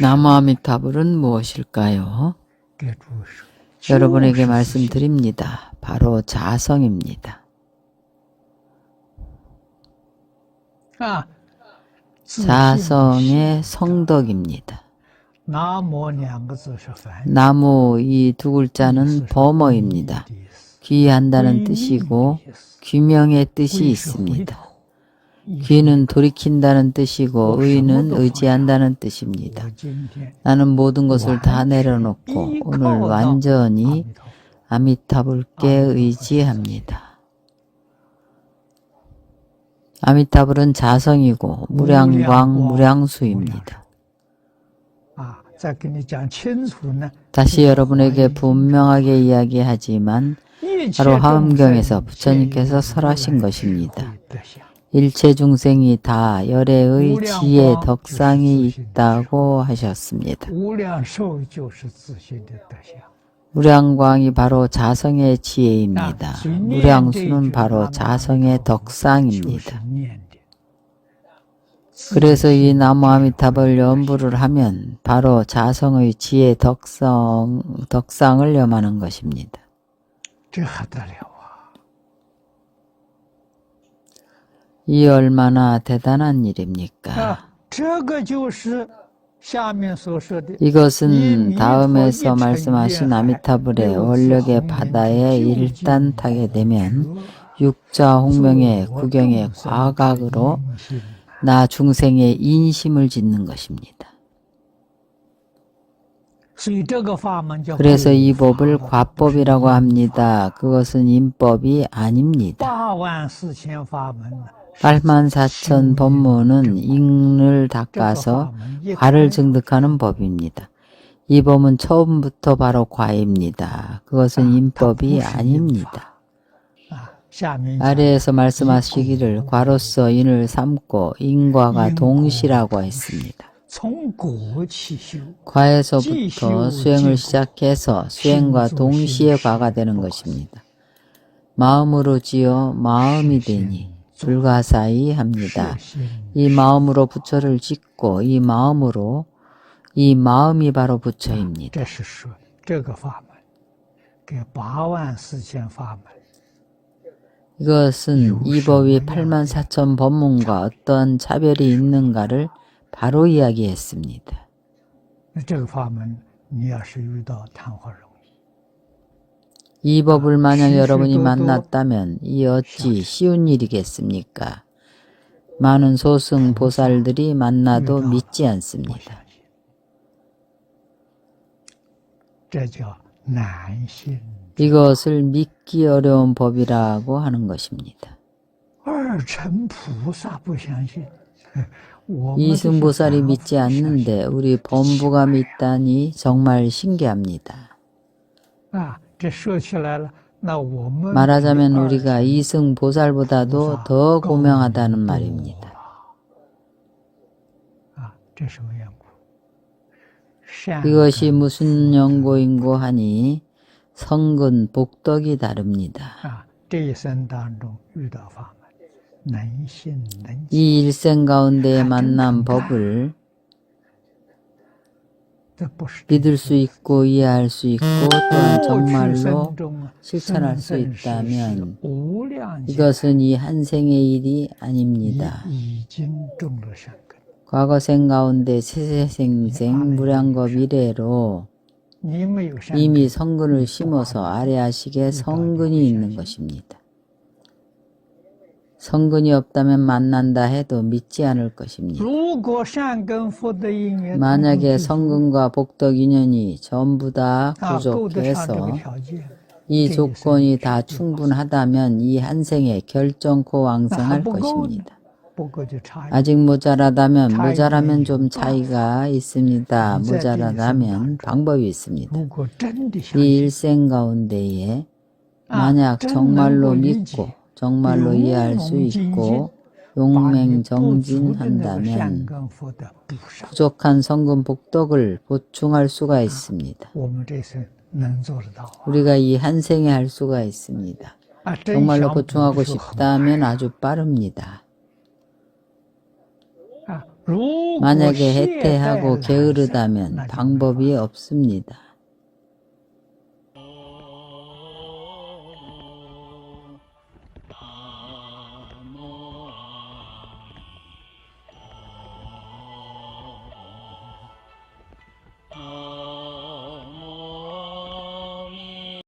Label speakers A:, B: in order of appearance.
A: 나무아미타불은 무엇일까요? 여러분에게 말씀드립니다. 바로 자성입니다. 자성의 성덕입니다. 나무 이 두 글자는 범어입니다. 귀한다는 뜻이고 귀명의 뜻이 있습니다. 귀는 돌이킨다는 뜻이고 의는 의지한다는 뜻입니다. 나는 모든 것을 다 내려놓고 오늘 완전히 아미타불께 의지합니다. 아미타불은 자성이고 무량광 무량수입니다. 다시 여러분에게 분명하게 이야기하지만 바로 화엄경에서 부처님께서 설하신 것입니다. 일체 중생이 다 열애의 지혜 덕상이 있다고 하셨습니다. 무량광이 바로 자성의 지혜입니다. 무량수는 바로 자성의 덕상입니다. 그래서 이 나무 아미탑을 염불을 하면 바로 자성의 지혜 덕성, 덕상을 염하는 것입니다. 이 얼마나 대단한 일입니까? 이것은 다음에서 말씀하신 아미타불의 원력의 바다에 일단 타게 되면 육자 홍명의 구경의 과각으로 나 중생의 인심을 짓는 것입니다. 그래서 이 법을 과법이라고 합니다. 그것은 인법이 아닙니다. 84,000 법문은 잉을 닦아서 과를 증득하는 법입니다. 이 법은 처음부터 바로 과입니다. 그것은 인법이 아닙니다. 아래에서 말씀하시기를 과로서 인을 삼고 인과가 동시라고 했습니다. 과에서부터 수행을 시작해서 수행과 동시에 과가 되는 것입니다. 마음으로 지어 마음이 되니 불가사의 합니다. 이 마음으로 부처를 짓고 이 마음으로 이 마음이 바로 부처입니다. 이것은 이 법이 8만 4천 법문과 어떤 차별이 있는가를 바로 이야기했습니다. 이 법을 만약 여러분이 만났다면 이 어찌 쉬운 일이겠습니까? 많은 소승 보살들이 만나도 믿지 않습니다. 이것을 믿기 어려운 법이라고 하는 것입니다. 이승보살이 믿지 않는데 우리 범부가 믿다니 정말 신기합니다. 말하자면 우리가 이승 보살보다도 아， 더 고명하다는 말입니다.
B: 아，
A: 이것이 무슨 연고인고 하니 성근 복덕이 다릅니다.
B: 아，
A: 이 일생 가운데 만난 법을 믿을 수 있고 이해할 수 있고 또한 정말로 실천할 수 있다면 이것은 이 한 생의 일이 아닙니다. 과거생 가운데 세세생생 무량겁 이래로 이미 성근을 심어서 아래하시게 성근이 있는 것입니다. 성근이 없다면 만난다 해도 믿지 않을 것입니다. 만약에 성근과 복덕 인연이 전부 다 부족해서 이 조건이 다 충분하다면 이 한생에 결정코 왕성할 것입니다. 아직 모자라다면 모자라면 좀 차이가 있습니다. 모자라다면 방법이 있습니다. 이 일생 가운데에 만약 정말로 믿고 정말로 이해할 수 있고 용맹정진한다면 부족한 성금 복덕을 보충할 수가 있습니다. 우리가 이 한 생에 할 수가 있습니다. 정말로 보충하고 싶다면 아주 빠릅니다. 만약에 해태하고 게으르다면 방법이 없습니다.